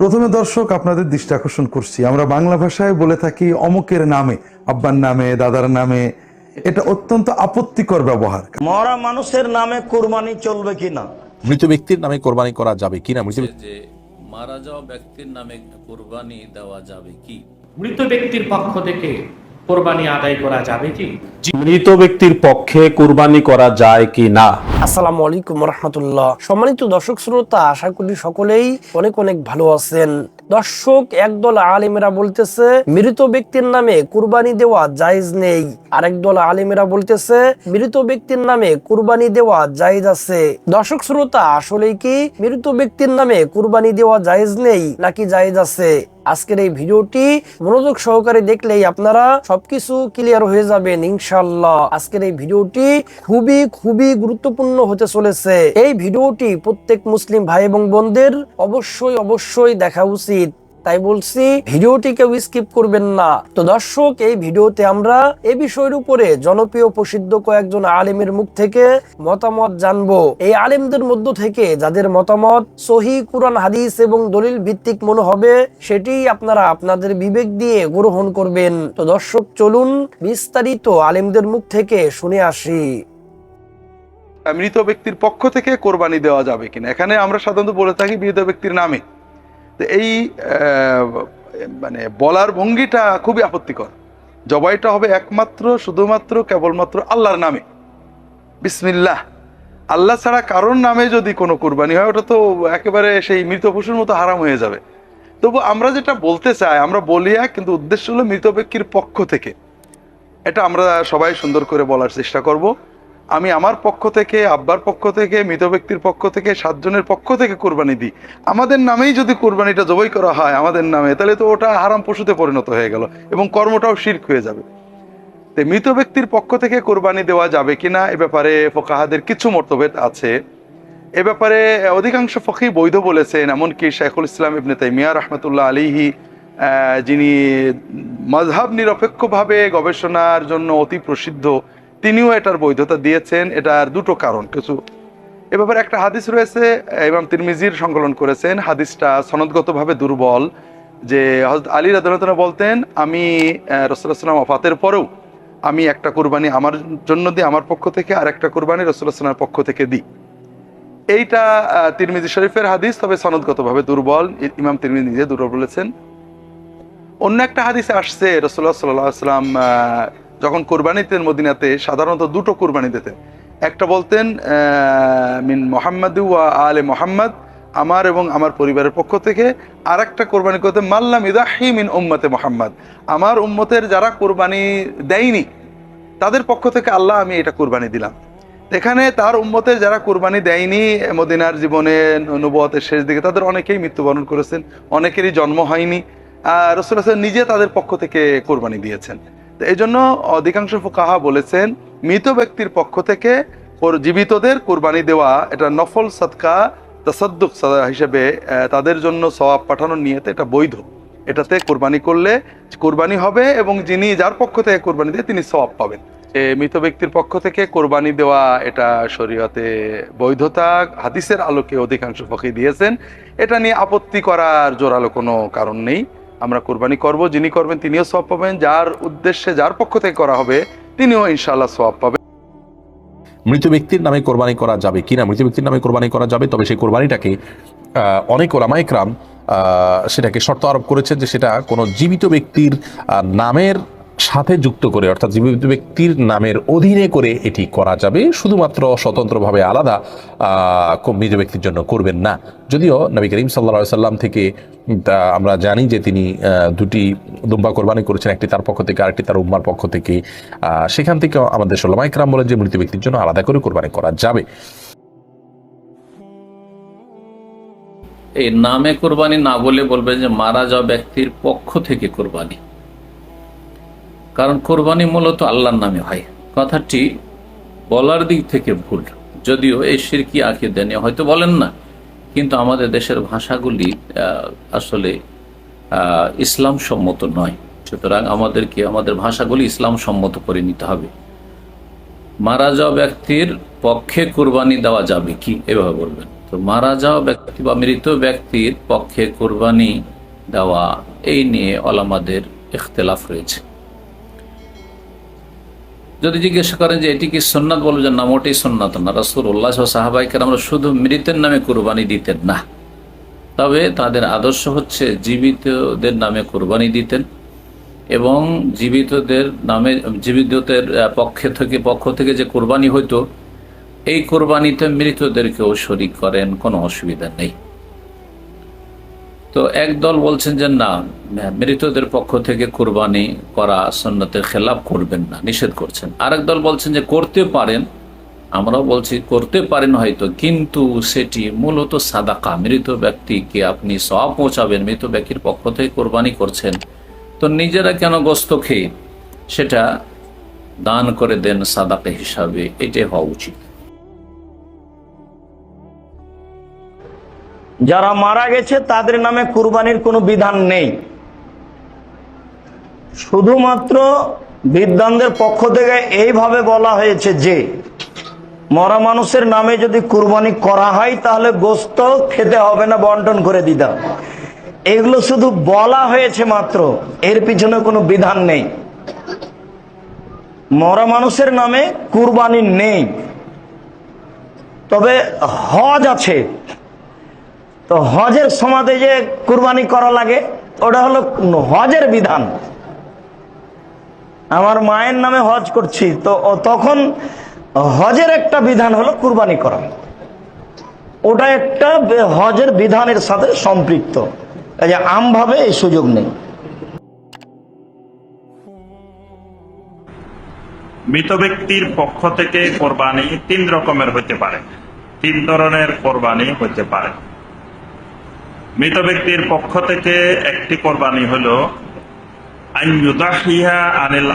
প্রথমে দর্শক আপনাদের দৃষ্টি আকর্ষণ করছি। আমরা বাংলা ভাষায় বলে থাকি অমুকের নামে আব্বার নামে দাদার নামে। এটা অত্যন্ত আপত্তিকর ব্যবহার। মরা মানুষের নামে কোরবানি চলবে কিনা? মৃত ব্যক্তির নামে কোরবানি করা যাবে কিনা? মৃত যে মারা যাওয়া ব্যক্তির নামে কোরবানি দেওয়া যাবে কি? মৃত ব্যক্তির পক্ষ থেকে কোরবানি আদায় করা যাবে কি? মৃত ব্যক্তির পক্ষে কোরবানি করা যায় কি না? আসসালামু আলাইকুম রহমতুল্লাহ। সম্মানিত দর্শক শ্রোতা আশা করি সকলেই অনেক অনেক ভালো আছেন। দর্শক, একদল আলিমেরা বলতেছে, মৃত ব্যক্তির নামে কুরবানি দেওয়া জায়েজ নেই। আরেক দল আলিমেরা বলতেছে, মৃত ব্যক্তির নামে কুরবানি দেওয়া জায়েজ আছে। দর্শক, শ্রোতা, আসলেই কি মৃত ব্যক্তির নামে কুরবানি দেওয়া জায়েজ নেই নাকি জায়েজ আছে? আজকের এই ভিডিওটি মনোযোগ সহকারে দেখলেই আপনারা সবকিছু ক্লিয়ার হয়ে যাবেন ইনশাল্লাহ আজকের এই ভিডিওটি খুবই খুবই গুরুত্বপূর্ণ হতে চলেছে। এই ভিডিওটি প্রত্যেক মুসলিম ভাই এবং বোনদের অবশ্যই অবশ্যই দেখা উচিত। তাই বলছি ভিডিওটি কেউ স্কিপ করবেন না। তো দর্শক, এই ভিডিওতে আমরা এ বিষয়ের উপরে জনপ্রিয় প্রসিদ্ধ কয়েকজন আলেমের মুখ থেকে মতামত জানব। এই আলেমদের মধ্য থেকে যাদের মতামত সহি কুরআন, হাদিস এবং দলিল ভিত্তিক মনে হবে, সেটি আপনারা আপনাদের বিবেক দিয়ে গ্রহণ করবেন। তো দর্শক, চলুন বিস্তারিত আলেমদের মুখ থেকে শুনে আসি। মৃত ব্যক্তির পক্ষ থেকে কোরবানি দেওয়া যাবে কিনা? এখানে আমরা সাধারণত বলে থাকি মৃত ব্যক্তির নামে। এই মানে বলার ভঙ্গিটা খুবই আপত্তিকর। জবাইটা হবে একমাত্র, শুধুমাত্র, কেবলমাত্র আল্লাহর নামে। বিসমিল্লাহ। আল্লাহ ছাড়া কারোর নামে যদি কোনো কোরবানি হয়, ওটা তো একেবারে সেই মৃত পশুর মতো হারাম হয়ে যাবে। তবু আমরা যেটা বলতে চাই, আমরা বলি এক, কিন্তু উদ্দেশ্য হলো মৃত ব্যক্তির পক্ষ থেকে। এটা আমরা সবাই সুন্দর করে বলার চেষ্টা করব। আমি আমার পক্ষ থেকে, আব্বার পক্ষ থেকে, মৃত ব্যক্তির পক্ষ থেকে, সাতজনের পক্ষ থেকে কোরবানি দিই। আমাদের নামেই যদি কোরবানিটা জবাই করা হয়, আমাদের নামে, তাহলে তো ওটা হারাম পশুতে পরিণত হয়ে গেল এবং কর্মটাও শির্ক হয়ে যাবে। তো মৃত ব্যক্তির পক্ষ থেকে কোরবানি দেওয়া যাবে কিনা, এ ব্যাপারে ফোকাহাদের কিছু মতভেদ আছে। এ ব্যাপারে অধিকাংশ ফকি বৈধ বলেছেন, এমনকি শেখুল ইসলাম ইবনে তাইমিয়া রহমতুল্লাহ আলিহি যিনি মজহাব নিরপেক্ষভাবে গবেষণার জন্য অতি প্রসিদ্ধ তিনিও এটার বৈধতা দিয়েছেন এটার দুটো কারণ। কিছু এ ব্যাপারে একটা হাদিস রয়েছে, ইমাম তিরমিজির সংকলন করেছেন, হাদিসটা সনদগতভাবে দুর্বল, যে হজরত আলী রাদুল্লাহ বলতেন, আমি সাল্লাম অফাতের পরেও আমি একটা কোরবানি আমার জন্য দিই, আমার পক্ষ থেকে, আর একটা কোরবানি রসুল্লাহ সাল্লামের পক্ষ থেকে দিই। এইটা তিরমিজি শরীফের হাদিস, তবে সনদগতভাবে দুর্বল ইমাম তিরমিজি নিজে দুর্বল বলেছেন। অন্য একটা হাদিসে আসছে রসুল্লাহ সাল্লাহ সাল্লাম যখন কোরবানি দিতেন মদিনাতে, সাধারণত দুটো কোরবানি দিতেন। একটা বলতেন মিন মোহাম্মদ ওয়া আলে মোহাম্মদ, আমার এবং আমার পরিবারের পক্ষ থেকে। আর একটা কোরবানি করতে মাল্লাম ইদাহি মিন উম্মতে মোহাম্মদ, আমার উম্মতের যারা কোরবানি দেয়নি, তাদের পক্ষ থেকে আল্লাহ আমি এটা কোরবানি দিলাম। এখানে তার উম্মতের যারা কোরবানি দেয়নি, মদিনার জীবনে নবতের শেষ দিকে, তাদের অনেকেই মৃত্যুবরণ করেছেন, অনেকেরই জন্ম হয়নি। আর রসুল নিজে তাদের পক্ষ থেকে কোরবানি দিয়েছেন। তো এই জন্য অধিকাংশ কাহা বলেছেন, মৃত ব্যক্তির পক্ষ থেকে জীবিতদের কোরবানি দেওয়া, এটা নফল সৎকা তাসাদ্দুক সাদা হিসেবে তাদের জন্য সবাব পাঠানোর নিয়েতে, এটা বৈধ। এটাতে কোরবানি করলে কোরবানি হবে এবং যিনি, যার পক্ষ থেকে কোরবানি দেয়, তিনি সওয়াব পাবেন। মৃত ব্যক্তির পক্ষ থেকে কোরবানি দেওয়া, এটা শরীয়তে বৈধতা, হাদিসের আলোকে অধিকাংশ ফকি দিয়েছেন। এটা নিয়ে আপত্তি করার জোরালো কোনো কারণ নেই। আমরা কোরবানি করব, যিনি করবেন তিনিও সব পাবেন। যার উদ্দেশ্যে, যার পক্ষ থেকে করা হবে, তিনিও ইনশাল্লাহ সব পাবেন। মৃত ব্যক্তির নামে কোরবানি করা যাবে কিনা? মৃত ব্যক্তির নামে কোরবানি করা যাবে, তবে সেই কোরবানিটাকে অনেক ওলামাইকরাম সেটাকে শর্ত আরোপ করেছে যে সেটা কোনো জীবিত ব্যক্তির নামের সাথে যুক্ত করে, অর্থাৎ জীবিত ব্যক্তির নামের অধীনে করে এটি করা যাবে। শুধুমাত্র স্বতন্ত্রভাবে আলাদা মৃত ব্যক্তির জন্য করবেন না। যদিও নবী করিম সাল্লা সাল্লাম থেকে আমরা জানি যে তিনি দুটি দুম্বা কোরবানি করেছেন, একটি তার পক্ষ থেকে, আরেকটি তার উম্মার পক্ষ থেকে। সেখান থেকে আমাদের সোলামাইকরাম বলেন যে মৃত ব্যক্তির জন্য আলাদা করে কোরবানি করা যাবে। এই নামে কোরবানি না বলে বলবে যে মারা যাওয়া ব্যক্তির পক্ষ থেকে কোরবানি। কারণ কোরবানি মূলত আল্লাহর নামে হয়। কথাটি বলার দিক থেকে ভুল। যদিও এই সিরকি আঁকিয়ে দেন হয়তো বলেন না, কিন্তু আমাদের দেশের ভাষাগুলি আসলে ইসলাম সম্মত নয়। সুতরাং আমাদেরকে, আমাদের ভাষাগুলি ইসলাম সম্মত করে নিতে হবে। মারা যাওয়া ব্যক্তির পক্ষে কোরবানি দেওয়া যাবে কি? এভাবে বলবেন। তো মারা যাওয়া ব্যক্তি বা মৃত ব্যক্তির পক্ষে কোরবানি দেওয়া, এই নিয়ে অলামাদের ইখতলাফ রয়েছে। যদি জিজ্ঞাসা করেন যে এটি কি সন্ন্যাত বলবেন না, মোটেই সন্ন্যাত না। রাসুল উল্লাহ সাহাবাইকার আমরা শুধু মৃতের নামে কোরবানি দিতেন না। তবে তাদের আদর্শ হচ্ছে জীবিতদের নামে কোরবানি দিতেন এবং জীবিতদের নামে, জীবিতদের পক্ষে থেকে, পক্ষ থেকে যে কোরবানি হইতো, এই কোরবানিতে মৃতদেরকেও শরিক করেন, কোনো অসুবিধা নেই। তো এক দল বলছেন যে, না মৃতদের পক্ষ থেকে কোরবানি করা সন্ন্যতের খেলাপ করবেন না, নিষেধ করছেন। আরেক দল বলছেন যে, করতে পারেন। আমরাও বলছি, করতে পারেন হয়তো, কিন্তু সেটি মূলত সাদাকা। মৃত ব্যক্তিকে আপনি সব পৌঁছাবেন, মৃত ব্যক্তির পক্ষ থেকে কোরবানি করছেন। তো নিজেরা কেন গোস্ত খেয়ে সেটা দান করে দেন সাদাকা হিসাবে? এটাই হওয়া উচিত। যারা মারা গেছে, তাদের নামে কুরবানির কোনো বিধান নেই। শুধুমাত্র বিদ্বানদের পক্ষ থেকে এইভাবে বলা হয়েছে যে, মরা মানুষের নামে যদি কুরবানি করা হয়, তাহলে গোস্ত খেতে হবে না, বন্টন করে দিতাম এগুলো শুধু বলা হয়েছে মাত্র, এর পিছনে কোনো বিধান নেই। মরা মানুষের নামে কুরবানি নেই। তবে হজ আছে তো হজের সমাধে যে কুরবানি করা লাগে, ওটা হলো হজের বিধান। আমার মায়ের নামে হজ করছি, তো তখন হজের একটা বিধান হলো কুরবানি করা। ওটা একটা হজের বিধানের সাথে সম্পৃক্ত। আমভাবে এই সুযোগ নেই। মৃত ব্যক্তির পক্ষ থেকে কোরবানি তিন রকমের হইতে পারে। তিন ধরনের কোরবানি হইতে পারে। মৃত ব্যক্তির পক্ষ থেকে একটি কোরবানি হলো আনিল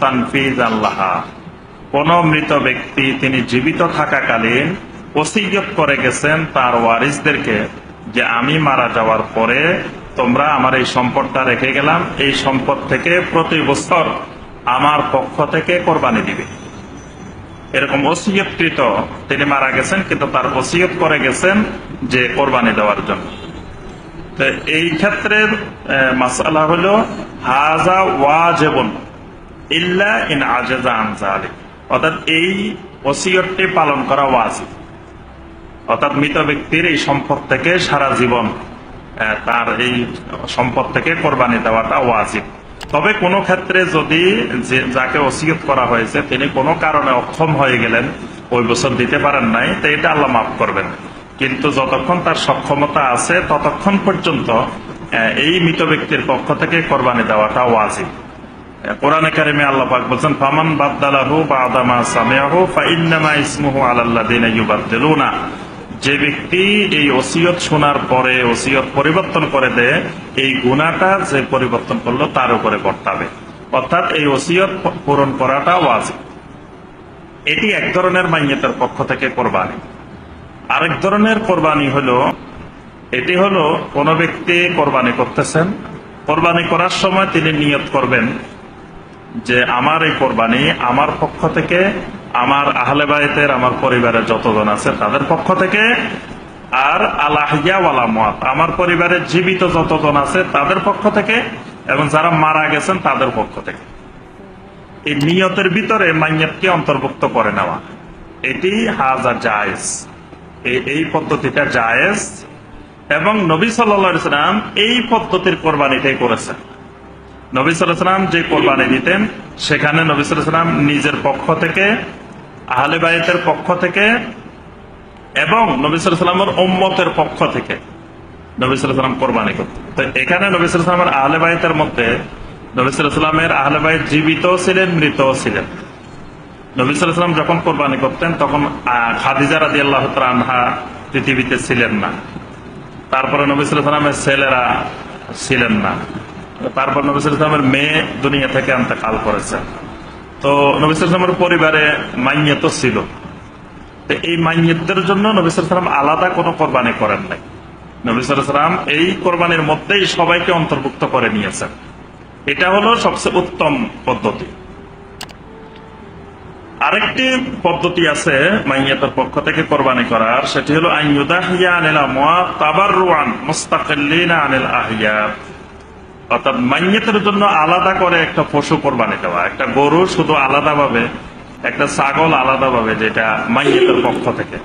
তানফিজ আল্লাহা কোন মৃত ব্যক্তি তিনি জীবিত থাকাকালীন ওসিয়ত করে গেছেন তার ওয়ারিসদেরকে যে আমি মারা যাওয়ার পরে তোমরা আমার এই সম্পদটা রেখে গেলাম, এই সম্পদ থেকে প্রতি বছর আমার পক্ষ থেকে কোরবানি দিবে। এরকম ওসিয়তকৃত তিনি মারা গেছেন, কিন্তু তার ওসিয়ত করে গেছেন যে কোরবানি দেওয়ার জন্য। তো এই ক্ষেত্রে মাসালা হলো, হাজা ওয়াজেবন ইল্লা ইন আজেজা আনজালি অর্থাৎ এই ওসিয়তটি পালন করা ওয়াজিব। অর্থাৎ মৃত ব্যক্তির এই সম্পদ থেকে সারা জীবন তার এই সম্পদ থেকে কোরবানি দেওয়াটা ওয়াজিব। তবে কোনো ক্ষেত্রে যদি যাকে ওসিয়ত করা হয়েছে, তিনি কোনো কারণে অক্ষম হয়ে গেলেন, ওই বছর দিতে পারেন নাই, তো এটা আল্লাহ মাফ করবেন। কিন্তু যতক্ষণ তার সক্ষমতা আছে, ততক্ষণ পর্যন্ত এই মৃত ব্যক্তির পক্ষ থেকে কোরবানি দেওয়াটা ওয়াজিব। কোরআনে কারিমে আল্লাহ পাক বলছেন, ফামান বাদদালাহু বাদামা সামিয়াহু ফাইন্নামা ইসমুহু আলাল্লাযিনা ইউবাদদিলুনা। যে ব্যক্তি এই ওসিয়ত শোনার পরে, ওসিয়ত পরিবর্তন করে দেয়, এই গুণাটা যে পরিবর্তন করল তার উপরে বর্তাবে। অর্থাৎ এই ওসিয়ত পূরণ করাটা ওয়াজিব। এটি এক ধরনের মাইয়াতের পক্ষ থেকে কোরবানি। আরেক ধরনের কোরবানি হলো, এটি হলো কোন ব্যক্তি কোরবানি করতেছেন, কোরবানি করার সময় তিনি নিয়ত করবেন যে, আমার এই কোরবানি আমার পক্ষ থেকে আমার আহলে বাড়িতের আমার পরিবারের যতজন আছে তাদের পক্ষ থেকে, আর আলাহিয়া ওয়ালা মত আমার পরিবারের জীবিত যতজন আছে তাদের পক্ষ থেকে, এবং যারা মারা গেছেন তাদের পক্ষ থেকে। এই নিয়তের ভিতরে মাইয়াতকে অন্তর্ভুক্ত করে নেওয়া। এটি হাজা জায়েজ। এই পদ্ধতিটা জায়েজ। এবং নবী সাল্লাম এই পদ্ধতির কোরবানিটাই করেছেন। নবী সাল্লাম যে কোরবানি দিতেন, সেখানে নবী সাল্লাম নিজের পক্ষ থেকে আহলে বাইতের পক্ষ থেকে এবং নবী সাল্লামের উম্মতের পক্ষ থেকে নবী সাল্লাম কোরবানি করতেন তো এখানে নবী সাল্লামের আহলে বাইতের মধ্যে নবী সাল্লামের আহলে বাইত জীবিত ছিলেন, মৃত ছিলেন। নবী সাল্লাম যখন কোরবানি করতেন, তখন খাদিজা রাদি আল্লাহ আনহা পৃথিবীতে ছিলেন না। তারপরে নবী সাল্লামের ছেলেরা ছিলেন না। তারপর নবী সাল্লামের মেয়ে দুনিয়া থেকে কাল করেছে। তো নবী সাল্লামের পরিবারে মাইয়াত ছিল। এই মাইয়াতদের জন্য নবী সাল্লাম আলাদা কোনো কোরবানি করেন নাই। নবী সাল্লাম এই কোরবানির মধ্যেই সবাইকে অন্তর্ভুক্ত করে নিয়েছেন। এটা হলো সবচেয়ে উত্তম পদ্ধতি। আর আরেকটি পদ্ধতি আছে মাইয়াতের পক্ষ থেকে কোরবানি করার, সেটি হলো আইয়ুদাহিয়া আনিল আমওয়াত তাবাররুআন মুস্তাকিল্লিনা আনিল আহিয়া অর্থাৎ মাইয়াতের জন্য আলাদা করে একটা পশু কোরবানি দেওয়া। একটা গরু শুধু আলাদাভাবে, একটা ছাগল আলাদাভাবে যেটা মাইয়াতের পক্ষ থেকে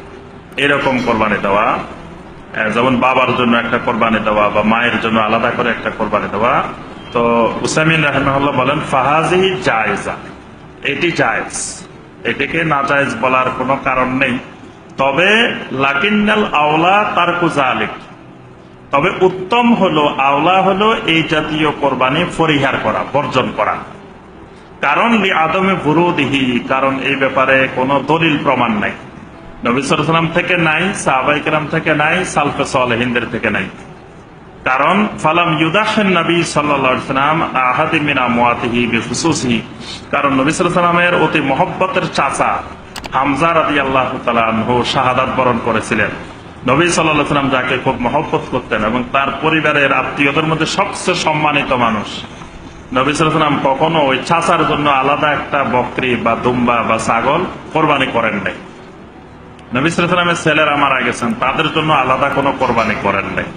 এরকম কোরবানি দেওয়া যেমন বাবার জন্য একটা কোরবানি দেওয়া বা মায়ের জন্য আলাদা করে একটা কোরবানি দেওয়া। তো উসামিন রাহমাহুল্লাহ বলেন ফাহাজি জায়জা। এটি জায়েজ। এটিকে না জায়েজ বলার কোনো কারণ নেই। তবে লাকিন্নাল আওলা তারকু জালিক তবে উত্তম হলো, আওলা হলো এই জাতীয় কোরবানি পরিহার করা, বর্জন করা। কারণ আদমে বুরুদিহি, কারণ এই ব্যাপারে কোনো দলিল প্রমাণ নাই। নবী সাল্লাম থেকে নাই সাহাবাই কেরাম থেকে নাই, সালফে সালেহিনদের থেকে নাই। কারণ, ফালাম ইউদাহেন নবী সাল্লাম আহাদি মিনা মুয়াতিহি বিখুসুসি কারণ নবী সাল্লামের অতি মহব্বতের চাচা হামজা রাদি আল্লাহ তালু শাহাদাত বরণ করেছিলেন। নবী সাল্লাম যাকে খুব মহব্বত করতেন এবং তার পরিবারের আত্মীয়দের মধ্যে সবচেয়ে সম্মানিত মানুষ। নবী সাল্লাম কখনো ওই চাচার জন্য আলাদা একটা বকরি বা দুম্বা বা ছাগল কোরবানি করেন নাই। নবী সাল্লামের ছেলেরা মারা গেছেন, তাদের জন্য আলাদা কোনো কোরবানি করেন নাই।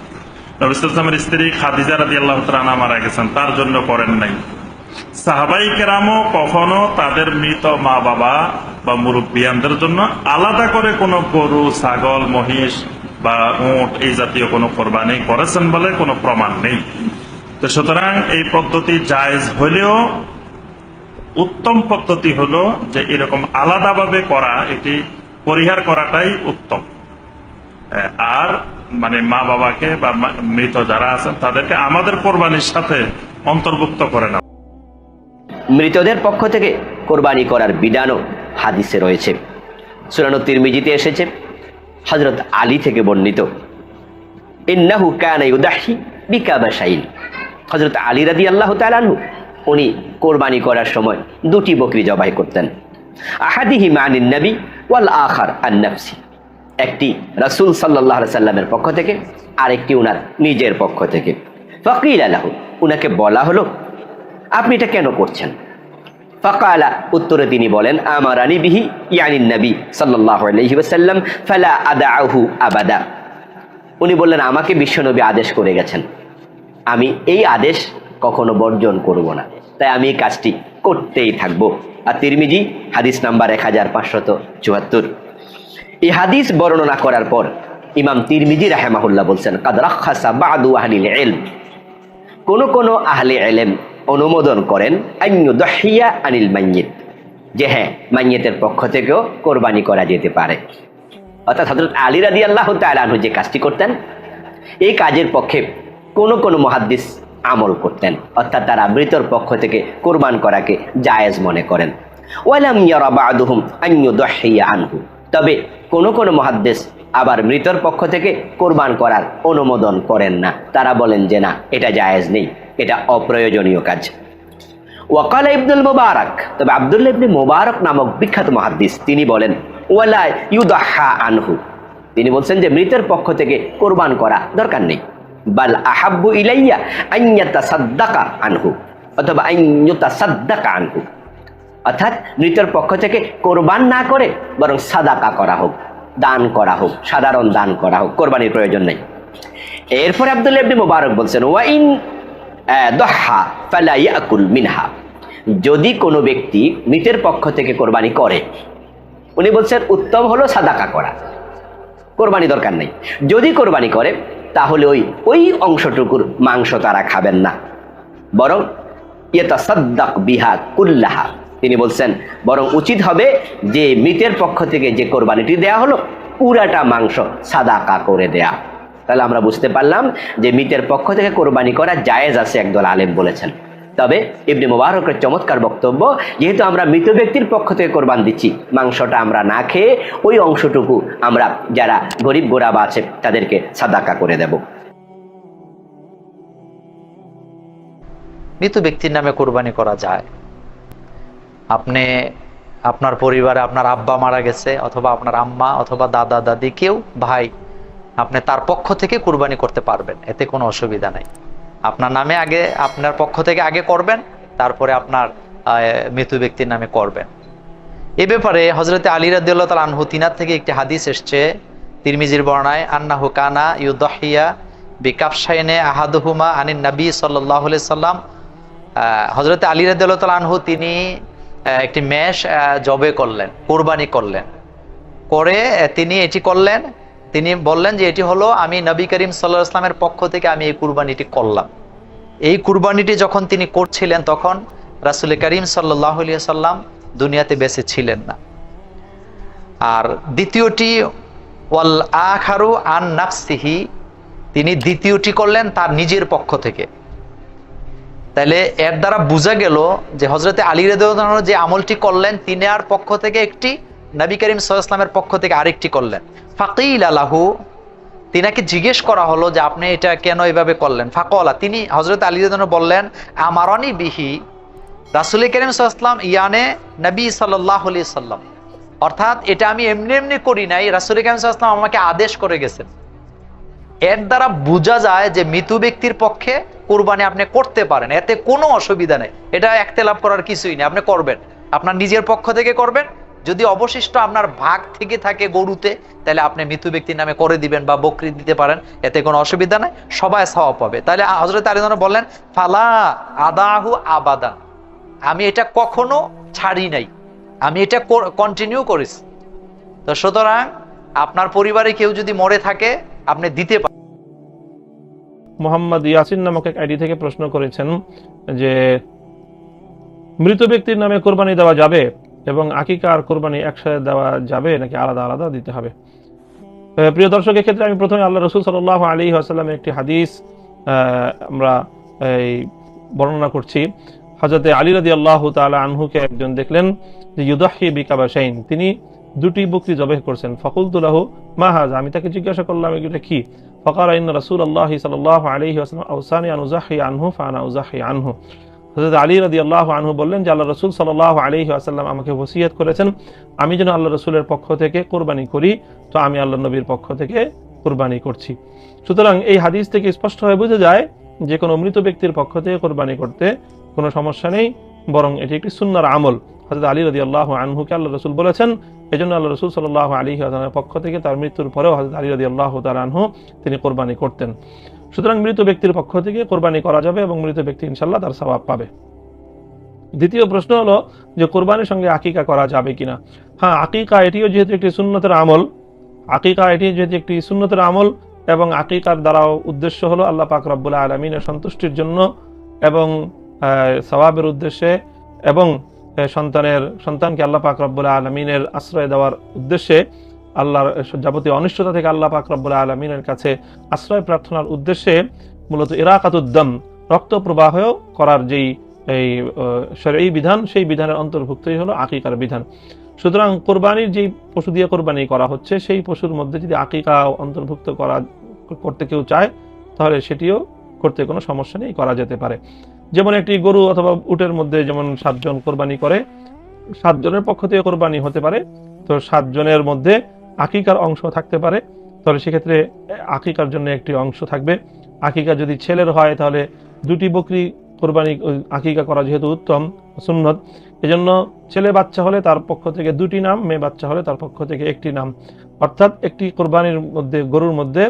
নবী সাল্লামের স্ত্রী খাদিজা রাদি আল্লাহ মারা গেছেন, তার জন্য করেন নাই। সাহাবাই কেরামও কখনো তাদের মৃত মা বাবা বা মুরব্বিয়ানদের জন্য আলাদা করে কোনো গরু, ছাগল, মহিষ বা উট এই জাতীয় কোনো কোরবানি করেছেন বলে কোনো প্রমাণ নেই। তো সুতরাং এই পদ্ধতি জায়েজ হলেও উত্তম পদ্ধতি হলো যে এরকম আলাদাভাবে করা, এটি পরিহার করাটাই উত্তম। আর মানে মা বাবাকে বা মৃত যারা আছেন তাদেরকে আমাদের কোরবানির সাথে অন্তর্ভুক্ত করে না মৃতদের পক্ষ থেকে কোরবানি করার বিধানও হাদিসে রয়েছে। সুরানো তিরমিজিতে এসেছে হজরত আলী থেকে বর্ণিত। ইন্নাহু কানা ইউদাহি বিকাবাশাইল হজরত আলী রাদি আল্লাহ তালানহু উনি কোরবানি করার সময় দুটি বকরি জবাই করতেন। আহাদিহি মানিন নবী ওয়াল আখার আন একটি রাসূল আলাইহি সাল্লামের পক্ষ থেকে, আরেকটি উনার নিজের পক্ষ থেকে। ফকিল আলাহু উনাকে বলা হলো, আপনি এটা কেন করছেন? ফাকালা, উত্তরে তিনি বলেন আমার বিহি ইয়ানিন নবী ওয়াসাল্লাম, ফালা আদাআহু আবাদা। উনি বললেন, আমাকে বিশ্বনবী আদেশ করে গেছেন। আমি এই আদেশ কখনো বর্জন করব না। তাই আমি এই কাজটি করতেই থাকব। আর তিরমিজি, হাদিস নাম্বার এক হাজার পাঁচশত চুয়াত্তর। এই হাদিস বর্ণনা করার পর ইমাম তিরমিজি রাহেমাহুল্লাহ বলছেন, কাদ রাখাসা বাদু আহলিল ইলম। কোন কোন আহলে এলেম অনুমোদন করেন, আইয়ুদহিয়া আনিল মাইয়িত। যে হ্যাঁ মাইয়েতের পক্ষ থেকেও কোরবানি করা যেতে পারে। অর্থাৎ হজরত আলী রাদি আল্লাহ তালু যে কাজটি করতেন, এই কাজের পক্ষে কোন কোন মহাদ্দিস আমল করতেন। অর্থাৎ তারা মৃতর পক্ষ থেকে কোরবান করাকে জায়েজ মনে করেন। ওয়ালাম ইয়ারা বাদুহুম আইয়ুদহিয়া আনহু। তবে কোন কোন মহাদ্দেশ আবার মৃতর পক্ষ থেকে কোরবান করার অনুমোদন করেন না। তারা বলেন যে না, এটা জায়েজ নেই, এটা অপ্রয়োজনীয় কাজ। ওয়াকাল ইবনুল মুবারক, তবে আব্দুল্লাহ ইবনে মুবারক নামক বিখ্যাত মহাদ্দিস, তিনি বলেন, ওয়ালা ইউদাহা আনহু। তিনি বলছেন যে মৃতের পক্ষ থেকে কোরবান করা দরকার নেই। বাল আহাব্বু ইলাইয়া আইয়াতা সাদ্দাকা আনহু, অথবা আইয়ুতা সাদ্দাকা আনহু। অর্থাৎ মৃতের পক্ষ থেকে কোরবান না করে বরং সাদাকা করা হোক। দান করা হোক, সাধারণ দান করা হোক, কোরবানির প্রয়োজন নেই। এরপরে আব্দুল্লাহ ইবনে মুবারক বলছেন ওয়াইন দহা ফালা ইয়াকুল মিনহা। যদি কোনো ব্যক্তি মৃতের পক্ষ থেকে কোরবানি করে, উনি বলছেন, উত্তম হলো সাদাকা করা। কোরবানি দরকার নেই। যদি কোরবানি করে, তাহলে ওই ওই অংশটুকুর মাংস তারা খাবেন না। বরং ইয়েতা সাদ্দাক বিহা কুল্লাহা। তিনি বলছেন, বরং উচিত হবে যে মৃতের পক্ষ থেকে যে কোরবানিটি দেয়া হলো, পুরাটা মাংস সাদাকা করে দেয়া। তাহলে আমরা বুঝতে পারলাম যে মৃতের পক্ষ থেকে কোরবানি করা জায়েজ আছে, একদল আলেম বলেছেন। তবে ইবনে মোবারকের চমৎকার বক্তব্য, যেহেতু আমরা মৃত ব্যক্তির পক্ষ থেকে কোরবান দিচ্ছি, মাংসটা আমরা না খেয়ে ওই অংশটুকু আমরা যারা গরিব গোরাবা আছে, তাদেরকে সাদাকা করে দেব। মৃত ব্যক্তির নামে কোরবানি করা যায়। আপনি আপনার পরিবারে আপনার আব্বা মারা গেছে অথবা আপনার আম্মা অথবা দাদা, দাদি, কেউ ভাই, আপনি তার পক্ষ থেকে কুরবানি করতে পারবেন। এতে কোনো অসুবিধা নাই। আপনার নামে আগে, আপনার পক্ষ থেকে আগে করবেন, তারপরে আপনার মৃত ব্যক্তির নামে করবেন। এ ব্যাপারে হজরতে আলী রাদিউল্লাহ তাল আনহু তিনার থেকে একটি হাদিস এসছে তিরমিজির বর্ণায় আন্না হুকানা ইউদহিয়া বিকাপসাইনে আহাদুহুমা আনিন নবী সাল্লাহ সাল্লাম। হজরতে আলী রাদিউল্লাহ তাল আনহু তিনি একটি মেষ জবে করলেন, কোরবানি করলেন। করে তিনি এটি করলেন। তিনি বললেন যে, এটি হলো, আমি নবী করিম সাল্লাহ ইসলামের পক্ষ থেকে আমি এই কুরবানিটি করলাম। এই কুরবানিটি যখন তিনি করছিলেন, তখন রাসুল করিম সাল্লাহ সাল্লাম দুনিয়াতে বেঁচে ছিলেন না। আর দ্বিতীয়টি ওয়াল আখারু আন নাফসিহি তিনি দ্বিতীয়টি করলেন তার নিজের পক্ষ থেকে। তাহলে এর দ্বারা বোঝা গেল যে হজরতে আলী রেদুল্লাহ যে আমলটি করলেন, তিনি আর পক্ষ থেকে একটি, নবী করিম সাল্লামের পক্ষ থেকে আরেকটি করলেন। ফাকিল আলাহু তিনাকে জিজ্ঞেস করা হলো যে আপনি এটা কেন এভাবে করলেন? ফাকলা, তিনি হজরত আলী রেদুল্লাহ বললেন, আমারনি বিহি রাসুল করিম সাল্লাম ইয়ানে নবী সাল্লাহ সাল্লাম অর্থাৎ এটা আমি এমনি এমনি করি নাই, রাসুল করিম সাল্লাম আমাকে আদেশ করে গেছেন। এর দ্বারা বোঝা যায় যে মৃত্যু ব্যক্তির পক্ষে কোরবানি আপনি করতে পারেন। এতে কোনো অসুবিধা নেই। এটা একতেলাভ করার কিছুই নেই। আপনি করবেন। আপনার নিজের পক্ষ থেকে করবেন। যদি অবশিষ্ট আপনার ভাগ থেকে থাকে গরুতে, তাহলে আপনি মৃত্যু ব্যক্তির নামে করে দিবেন বা বকরি দিতে পারেন। এতে কোনো অসুবিধা নাই। সবাই সওয়াব পাবে। তাহলে হজরত আলী বললেন, ফালা আদাহু আবাদা আমি এটা কখনো ছাড়ি নাই। আমি এটা কন্টিনিউ করেছি। তো সুতরাং আপনার পরিবারে কেউ যদি মরে থাকে, আপনি দিতে পারেন মোহাম্মদ ইয়াসিন নামক এক আইডি থেকে প্রশ্ন করেছেন যে, মৃত ব্যক্তির নামে কোরবানি দেওয়া যাবে এবং আকিকা আর কোরবানি একসাথে দেওয়া যাবে নাকি আলাদা আলাদা দিতে হবে? প্রিয় দর্শক ক্ষেত্রে আমি প্রথমে আল্লাহ রসুল সাল আলী আসাল্লামের একটি হাদিস আমরা এই বর্ণনা করছি। হজরতে আলী রাদি আল্লাহ তালা আনহুকে একজন দেখলেন যে, ইউদাহি বিকাবাসাইন তিনি দুটি বকরি জবেহ করছেন। ফকুলতুল্লাহ মাহাজ আমি তাকে জিজ্ঞাসা করলাম এটা কি? ফকার ইন রসুল আল্লাহ সাল্লাহ আলহি আসলাম আউসানি আনুজাহি আনহু ফানা উজাহি আনহু। হজরত আলী রাদি আল্লাহ আনহু বললেন যে আল্লাহ রসুল সাল্লাহ আলহি আসাল্লাম আমাকে ওসিয়ত করেছেন, আমি যেন আল্লাহ রসুলের পক্ষ থেকে কোরবানি করি, তো আমি আল্লাহ নবীর পক্ষ থেকে কোরবানি করছি। সুতরাং এই হাদিস থেকে স্পষ্ট স্পষ্টভাবে বোঝা যায় যে, কোনো মৃত ব্যক্তির পক্ষ থেকে কোরবানি করতে কোনো সমস্যা নেই, বরং এটি একটি সুন্নার আমল। হজরত আলী রদি আল্লাহ আনহুকে আল্লাহ রসুল বলেছেন এই জন্য আল্লাহ রসুল সাল্লাহ আলী আজমের পক্ষ থেকে তার মৃত্যুর পরেও হজরত আলী রদি আল্লাহ আনহু তিনি কোরবানি করতেন। সুতরাং মৃত ব্যক্তির পক্ষ থেকে কোরবানি করা যাবে এবং মৃত ব্যক্তি ইনশাল্লাহ তার স্বভাব পাবে। দ্বিতীয় প্রশ্ন হলো যে কোরবানির সঙ্গে আকিকা করা যাবে কিনা। হ্যাঁ আকিকা এটিও যেহেতু একটি সুন্নতের আমল, আকিকা এটি যেহেতু একটি সুন্নতের আমল এবং আকিকার দ্বারাও উদ্দেশ্য হলো আল্লাহ পাক রব্বুল্লাহ আলমিনের সন্তুষ্টির জন্য এবং সবাবের উদ্দেশ্যে এবং সন্তানের, সন্তানকে আল্লাহ পাক রব্বুল্লাহ আলমিনের আশ্রয় দেওয়ার উদ্দেশ্যে আল্লাহর যাবতীয় অনিষ্টতা থেকে আল্লাহ পাক রব্বুল্লাহ আলমিনের কাছে আশ্রয় প্রার্থনার উদ্দেশ্যে মূলত ইরাকাতুদ্দম রক্ত প্রবাহ করার যেই, এই এই বিধান, সেই বিধানের অন্তর্ভুক্তই হলো আকিকার বিধান। সুতরাং কোরবানির যেই পশু দিয়ে কোরবানি করা হচ্ছে, সেই পশুর মধ্যে যদি আকিকা অন্তর্ভুক্ত করা, করতে কেউ চায়, তাহলে সেটিও করতে কোনো সমস্যা নেই, করা যেতে পারে। যেমন একটি গরু অথবা উটের মধ্যে যেমন সাতজন কোরবানি করে, সাতজনের পক্ষ থেকে কোরবানি হতে পারে। তো সাতজনের মধ্যে আকিকার অংশ থাকতে পারে। তাহলে সেক্ষেত্রে আকিকার জন্য একটি অংশ থাকবে। আকিকা যদি ছেলের হয়, তাহলে দুটি বকরি কোরবানি আকিকা করা যেহেতু উত্তম সুন্নত। এজন্য ছেলে বাচ্চা হলে তার পক্ষ থেকে দুটি নাম, মেয়ে বাচ্চা হলে তার পক্ষ থেকে একটি নাম। অর্থাৎ একটি কোরবানির মধ্যে, গরুর মধ্যে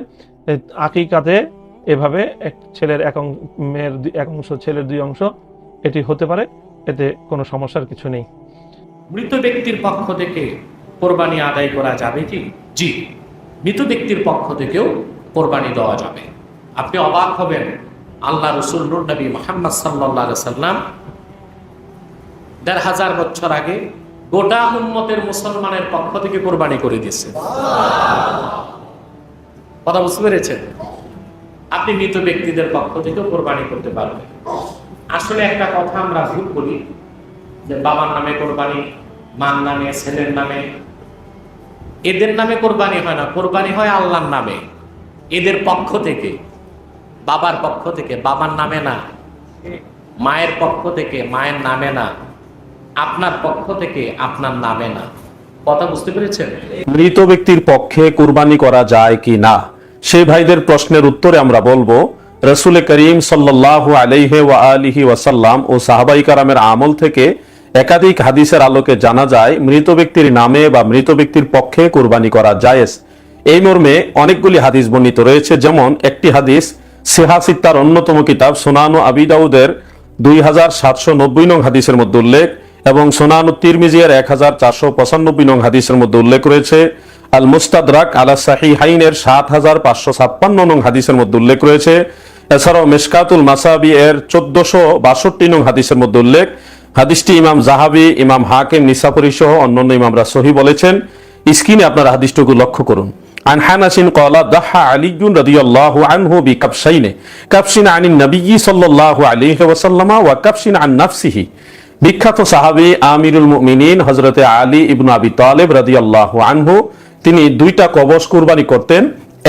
আকিকাতে এভাবে এক ছেলের এক মেয়ের এক অংশ ছেলের দুই অংশ এটি হতে পারে এতে কোনো সমস্যার কিছু নেই। মৃত ব্যক্তির পক্ষ থেকে কোরবানি আদায় করা যাবে কি? জি। মৃত ব্যক্তির পক্ষ থেকেও কোরবানি দেওয়া যাবে। আপনি অবাক হবেন আল্লাহ রসুল নুর নবী মোহাম্মদ সাল্লাহ সাল্লাম দেড় হাজার বছর আগে গোটা উম্মতের মুসলমানের পক্ষ থেকে কোরবানি করে দিয়েছে কথা বুঝতে পেরেছেন? আপনি মৃত ব্যক্তিদের পক্ষ থেকেও কোরবানি করতে পারবেন। আসলে একটা কথা আমরা ভুল করি যে বাবার নামে কোরবানি, মার নামে, ছেলের নামে। এদের নামে কোরবানি হয় না, কোরবানি হয় আল্লাহর নামে। এদের পক্ষ থেকে, বাবার পক্ষ থেকে, বাবার নামে না। মায়ের পক্ষ থেকে, মায়ের নামে না। আপনার পক্ষ থেকে, আপনার নামে না। কথা বুঝতে পেরেছেন? মৃত ব্যক্তির পক্ষে কুরবানি করা যায় কি না? সেই ভাইদের প্রশ্নের উত্তরে আমরা বলব, রসুল করিম সাল্লাহ আলাইহে ওয়া আলিহি ওয়াসাল্লাম ও সাহাবাই কারামের আমল থেকে একাধিক হাদিসের আলোকে জানা যায়, মৃত ব্যক্তির নামে বা মৃত ব্যক্তির পক্ষে কুরবানি করা জায়েজ। এই মর্মে অনেকগুলি হাদিস বর্ণিত রয়েছে, যেমন একটি হাদিস সেহাসিত্তার অন্যতম কিতাব সোনানু আবিদাউদের দুই হাজার সাতশো নব্বই নং হাদিসের মধ্যে উল্লেখ এবং সোনানু তিরমিজিয়ার এক হাজার চারশো পঁচানব্বই নং হাদিসের মধ্যে উল্লেখ রয়েছে। আল মুস্তাদরাক আলা সাহি হাইনের সাত হাজার পাঁচশো ছাপ্পান্ন নং হাদিসের মধ্যে উল্লেখ রয়েছে এছাড়াও মেশকাতুল মাসাবি এর চোদ্দশো বাষট্টি নং হাদিসের মধ্যে উল্লেখ হাদিসটি ইমাম জাহাবি ইমাম হাকিম নিসাপুরি সহ অন্যান্য ইমামরা সহি বলেছেন স্ক্রিনে আপনারা হাদিসটুকু লক্ষ্য করুন عن حنس قال ضحى علي رضي الله عنه بكبشين كبش عن النبي صلى الله عليه وسلم وكبش عن نفسه বিখ্যাত সাহাবী আমিরুল মুমিনিন হজরতে আলী ইবনু আবি তালেব রাদিয়াল্লাহু আনহু তিনি দুইটা কবচ কুরবানি করতেন।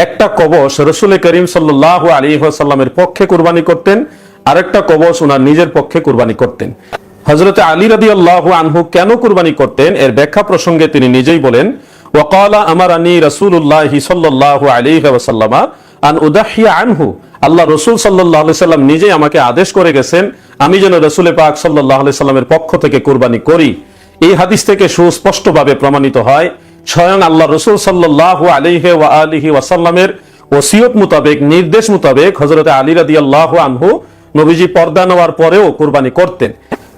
একটা কবচ রসুল করিম সাল্লাল্লাহু আলাইহি ওয়াসাল্লামের পক্ষে কুরবানি করতেন, আরেকটা কবচ ওনার নিজের পক্ষে কুরবানি করতেন। হজরতে আলী রাদিয়াল্লাহু আনহু কেন কুরবানি করতেন? এর ব্যাখ্যা প্রসঙ্গে তিনি নিজেই বলেন, ওয়াকালা আমারানি রাসূলুল্লাহ সাল্লাল্লাহু আলাইহি ওয়াসাল্লামা আন উদাহিয়া আনহু। আল্লাহ রসুল সাল্লাহ সাল্লাম নিজেই আমাকে আদেশ করে গেছেন, আমি যেন রসুল পাক সাল্লাহ সাল্লামের পক্ষ থেকে কুরবানি করি। এই হাদিস থেকে সুস্পষ্টভাবে প্রমাণিত হয় স্বয়ং আল্লাহ রসুল সাল্লাহ আলিহে ওয়া আলিহি ওয়াসাল্লামের ওসিয়ত মোতাবেক, নির্দেশ মোতাবেক হজরত আলী রাদি আল্লাহ আনহু নবীজি পর্দা নেওয়ার পরেও কুরবানি করতেন।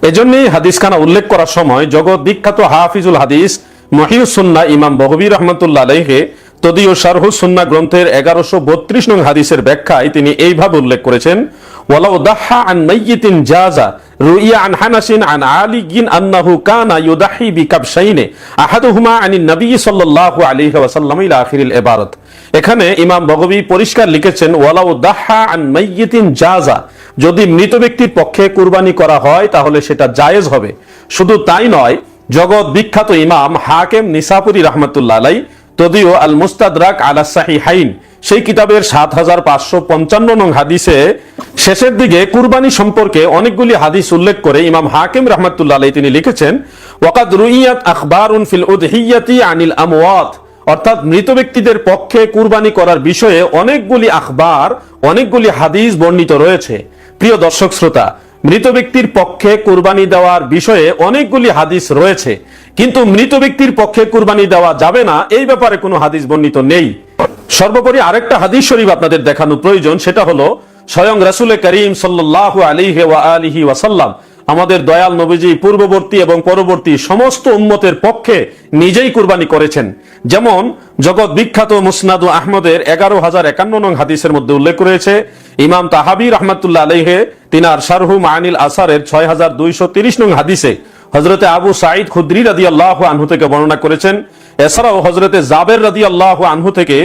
এজন্যই হাদিসখানা উল্লেখ করার সময় জগৎ বিখ্যাত হাফিজুল হাদিস মহিউসুন্না ইমাম বহবির রহমতুল্লাহ আলাইহে তদীয় শারহু সুন্না গ্রন্থের এগারোশো বত্রিশ নং হাদিসের ব্যাখ্যায় তিনি এইভাবে উল্লেখ করেছেন এখানে ইমাম বগবী পরিষ্কার লিখেছেন, ওয়ালাউ দাহা আন মাইয়িতিন জাজা, যদি মৃত ব্যক্তির পক্ষে কুরবানি করা হয়, তাহলে সেটা জায়েজ হবে। শুধু তাই নয়, জগৎ বিখ্যাত ইমাম হাকেম নিসাপুরি রহমতুল্লাহ আলাই তদিও আল মুস্তাদরাক আলা সাহিহাইন। সেই কিতাবের সাত হাজার পাঁচশো পঞ্চান্ন নং হাদিসে শেষের দিকে কুরবানি সম্পর্কে অনেকগুলি হাদিস উল্লেখ করে ইমাম হাকিম রহমতুল্লাহ আলাই তিনি লিখেছেন, ওয়াকাদ রুইয়াত আখবারুন ফিল উদহিয়াতি আনিল আমওয়াত। অর্থাৎ মৃত ব্যক্তিদের পক্ষে কুরবানি করার বিষয়ে অনেকগুলি আখবার, অনেকগুলি হাদিস বর্ণিত রয়েছে। প্রিয় দর্শক শ্রোতা মৃত ব্যক্তির পক্ষে কুরবানি দেওয়ার বিষয়ে অনেকগুলি হাদিস রয়েছে। কিন্তু মৃত ব্যক্তির পক্ষে কুরবানি দেওয়া যাবে না, এই ব্যাপারে কোনো হাদিস বর্ণিত নেই। সর্বোপরি আরেকটা হাদিস শরীফ আপনাদের দেখানো প্রয়োজন, সেটা হলো, স্বয়ং রাসুল করিম সাল্লাহ আলিহে ওয়া আলিহি ওয়াসাল্লাম আমাদের দয়াল নবীজি পূর্ববর্তী এবং পরবর্তী সমস্ত উম্মতের পক্ষে নিজেই কুরবানি করেছেন। যেমন জগৎ বিখ্যাত মুসনাদু আহমদের এগারো হাজার একান্ন নং হাদিসের মধ্যে উল্লেখ রয়েছে, ইমাম তাহাবি রহমতুল্লাহ আলহে তিনার শারহু মানিল আসারের ছয় হাজার দুইশো তিরিশ নং হাদিসে হজরতে আবু সাইদ খুদ্রি রাদি আল্লাহ আনহু থেকে বর্ণনা করেছেন। এছাড়াও হজরতে জাবের রাদি আল্লাহ আনহু থেকে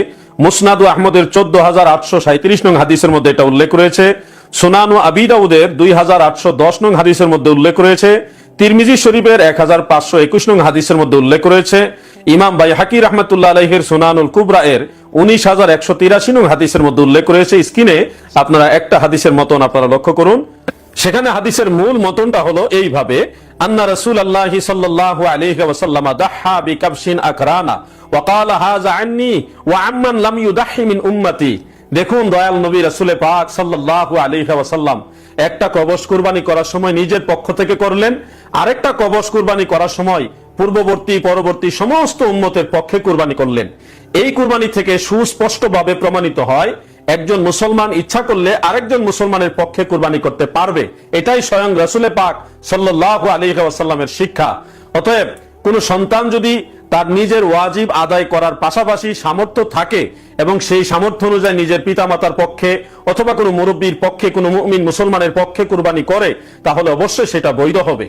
মুসনাদু আহমদের চোদ্দ হাজার আটশো সাঁত্রিশ নং হাদিসের মধ্যে এটা উল্লেখ রয়েছে। সোনানু আবিদাউদের দুই হাজার আটশো দশ নং হাদিসের মধ্যে উল্লেখ রয়েছে। তিরমিজি শরীফের এক হাজার পাঁচশো একুশ নং হাদিসের মধ্যে উল্লেখ রয়েছে। ইমাম বাই হাকি রহমতুল্লাহ আলহের সোনানুল কুবরা এর উনিশ হাজার একশো তিরাশি নং হাদিসের মধ্যে উল্লেখ রয়েছে। স্ক্রিনে আপনারা একটা হাদিসের মতন আপনারা লক্ষ্য করুন। সেখানে হাদিসের মূল মতনটা হলো এইভাবে, আন্না রাসূল আল্লাহি সাল্লাল্লাহু আলাইহি ওয়াসাল্লাম দাহা বিকাবশিন আকরানা ওয়া ক্বালা আন্নি, ওয়া আম্মান লাম দেখুন দয়াল নবী রাসূলে পাক আলাইহি ওয়াসাল্লাম, একটা কবজ কুরবানি করার সময় নিজের পক্ষ থেকে করলেন, আরেকটা কবজ কুরবানি করার সময় পূর্ববর্তী, পরবর্তী সমস্ত উম্মতের পক্ষে কুরবানি করলেন। এই কুরবানি থেকে সুস্পষ্টভাবে প্রমাণিত হয়, একজন মুসলমান ইচ্ছা করলে আরেকজন মুসলমানের পক্ষে কুরবানি করতে পারবে। এটাই স্বয়ং রসুলে পাক সাল্লাহ আলী শিক্ষা। অতএব কোন সন্তান যদি তার নিজের ওয়াজিব আদায় করার পাশাপাশি সামর্থ্য থাকে এবং সেই সামর্থ্য অনুযায়ী নিজের পিতামাতার পক্ষে অথবা কোনো মুরব্বীর পক্ষে, কোনো মুমিন মুসলমানের পক্ষে কুরবানি করে, তাহলে অবশ্যই সেটা বৈধ হবে।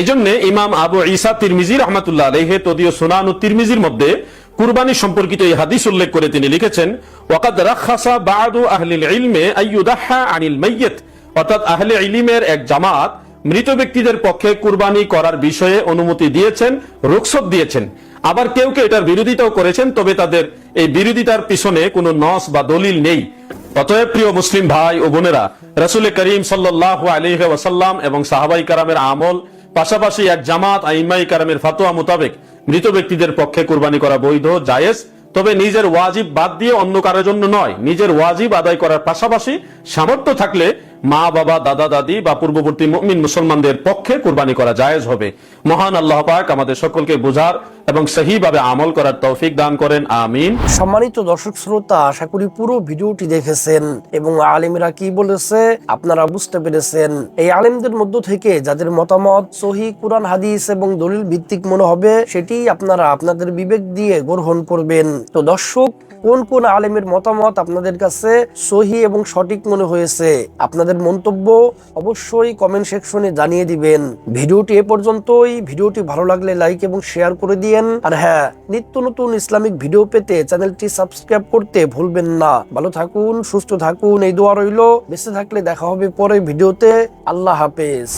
এই জন্য ইমাম আবু ঈসা তিরমিজি রহমতুল্লাহ আলহে তদীয় সুনান তিরমিজির মধ্যে কুরবানি সম্পর্কিত এই হাদিস উল্লেখ করে তিনি লিখেছেন, ওয়াকাদ রাখাসা বাদু আহলিল ইলমে আইয়ুদাহা আনিল মাইয়িত। অর্থাৎ আহলে ইলিমের এক জামাত মৃত ব্যক্তিদের পক্ষে কুরবানি করার বিষয়ে অনুমতি দিয়েছেন, রুখসত দিয়েছেন। আবার কেউ কেউ এটার বিরোধিতাও করেছেন, তবে তাদের এই বিরোধিতার পিছনে কোনো নস বা দলিল নেই। অতএব প্রিয় মুসলিম ভাই ও বোনেরা, রাসুল করিম সাল্লাহ আলহ ওয়াসাল্লাম এবং সাহাবাই কারামের আমল, পাশাপাশি এক জামাত আইমাই কারামের ফাতোয়া মোতাবেক মৃত ব্যক্তিদের পক্ষে কুরবানি করা বৈধ, জায়েজ, তবে নিজের ওয়াজিব বাদ দিয়ে অন্য কারোর জন্য নয়, নিজের ওয়াজিব আদায় করার পাশাপাশি সামর্থ্য থাকলে মা, বাবা, দাদা, দাদি বা পূর্ববর্তী মুমিন মুসলমানদের পক্ষে কোরবানি করা জায়েজ হবে। মহান আল্লাহ পাক আমাদের সকলকে বোঝার এবং সহিভাবে আমল করার তৌফিক দান করেন। আমিন। সম্মানিত দর্শক শ্রোতা, আশা করি পুরো ভিডিওটি দেখেছেন এবং আলিমরা কি বলেছে আপনারা বুঝতে পেরেছেন। এই আলিমদের মধ্য থেকে যাদের মতামত, সহি কোরআন, হাদিস এবং দলিল ভিত্তিক মনে হবে, সেটি আপনারা আপনাদের বিবেক দিয়ে গ্রহণ করবেন। তো দর্শক কোন কোন আলেমের মতামত আপনাদের কাছে সহি এবং সঠিক মনে হয়েছে? আপনাদের মন্তব্য অবশ্যই কমেন্ট সেকশনে জানিয়ে দিবেন। ভিডিওটি এ পর্যন্তই। ভিডিওটি ভালো লাগলে লাইক এবং শেয়ার করে দিয়েন। আর হ্যাঁ নিত্য নতুন ইসলামিক ভিডিও পেতে চ্যানেলটি সাবস্ক্রাইব করতে ভুলবেন না। ভালো থাকুন, সুস্থ থাকুন। এই দোয়া রইল। বেঁচে থাকলে দেখা হবে পরে ভিডিওতে আল্লাহ হাফেজ।